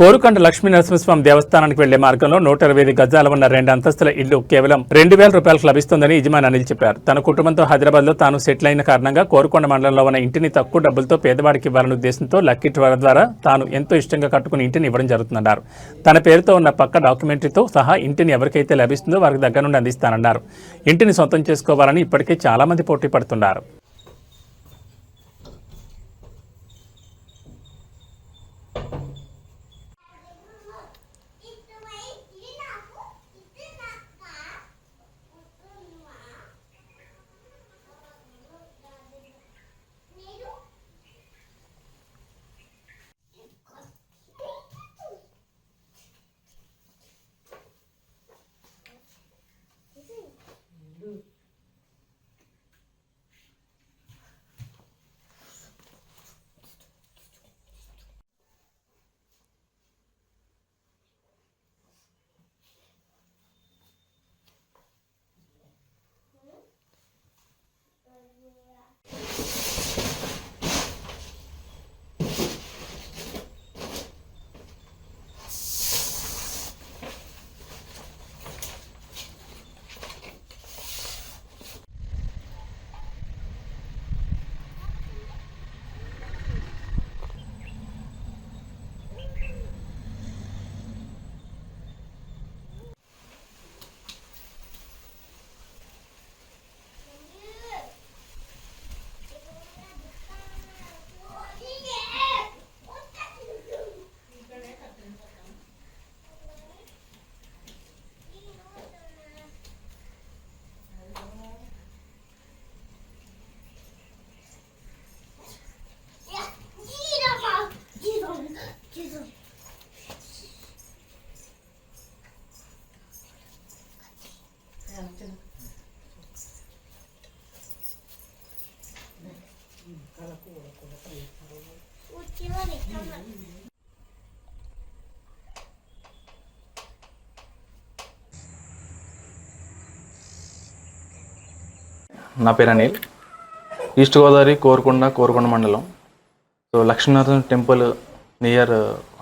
కోరుకొండ లక్ష్మీ నరసింహస్వామి దేవస్థానానికి వెళ్ళే మార్గంలో నూట ఇరవై ఐదు గజాల ఉన్న రెండు అంతస్తుల ఇల్లు కేవలం రెండు వేల రూపాయలకు లభిస్తుందని యజమాని అనిల్ చెప్పారు. తన కుటుంబంతో హైదరాబాద్లో తాను సెటిల్ అయిన కారణంగా కోరుకొండ మండలంలో ఉన్న ఇంటిని తక్కువ డబ్బులతో పేదవాడికి ఇవ్వాలనే ఉద్దేశంతో లక్కీ డ్రా ద్వారా తాను ఎంతో ఇష్టంగా కట్టుకుని ఇంటిని ఇవ్వడం జరుగుతుందన్నారు. తన పేరుతో ఉన్న పక్క డాక్యుమెంటరీతో సహా ఇంటిని ఎవరికైతే లభిస్తుందో వారికి దగ్గర నుండి అందిస్తానన్నారు. ఇంటిని సొంతం చేసుకోవాలని ఇప్పటికే చాలా మంది పోటీ పడుతున్నారు. నా పేరు అనిల్. ఈస్ట్ గోదావరి కోరుకొండ కోరుకొండ మండలం. సో లక్ష్మీనారాయణ టెంపుల్ నియర్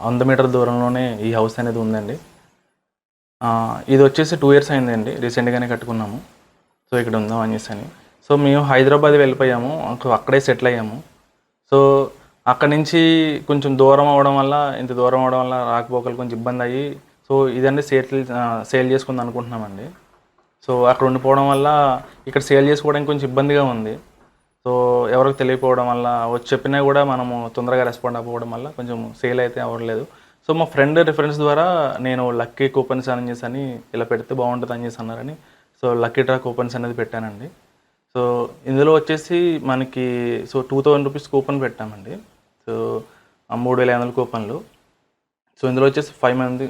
వంద మీటర్ దూరంలోనే ఈ హౌస్ అనేది ఉందండి. ఇది వచ్చేసి టూ ఇయర్స్ అయిందండి. రీసెంట్గానే కట్టుకున్నాము. సో ఇక్కడ ఉందాం అనేసి అని. సో మేము హైదరాబాద్ వెళ్ళిపోయాము. అక్కడే సెటిల్ అయ్యాము. సో అక్కడి నుంచి కొంచెం దూరం అవడం వల్ల ఇంత దూరం అవడం వల్ల రాకపోకలు కొంచెం ఇబ్బంది అయ్యి సో ఇదండి సేల్ సేల్ చేసుకుందాం అనుకుంటున్నామండి. సో అక్కడ ఉండిపోవడం వల్ల ఇక్కడ సేల్ చేసుకోవడానికి కొంచెం ఇబ్బందిగా ఉంది. సో ఎవరికి తెలియకపోవడం వల్ల వచ్చి చెప్పినా కూడా మనము తొందరగా రెస్పాండ్ అవ్వడం వల్ల కొంచెం సేల్ అయితే అవ్వట్లేదు. సో మా ఫ్రెండ్ రిఫరెన్స్ ద్వారా నేను లక్కీ కూపన్స్ అని చేసి అని ఇలా పెడితే బాగుంటుంది అని చేసి అన్నారని. సో లక్కీ డ్రా కూపన్స్ అనేది పెట్టానండి. సో ఇందులో వచ్చేసి మనకి so two thousand rupees coupon పెట్టామండి. సో మూడు వేల ఐదు వందల కూపన్లు సో ఇందులో వచ్చేసి ఫైవ్ మంది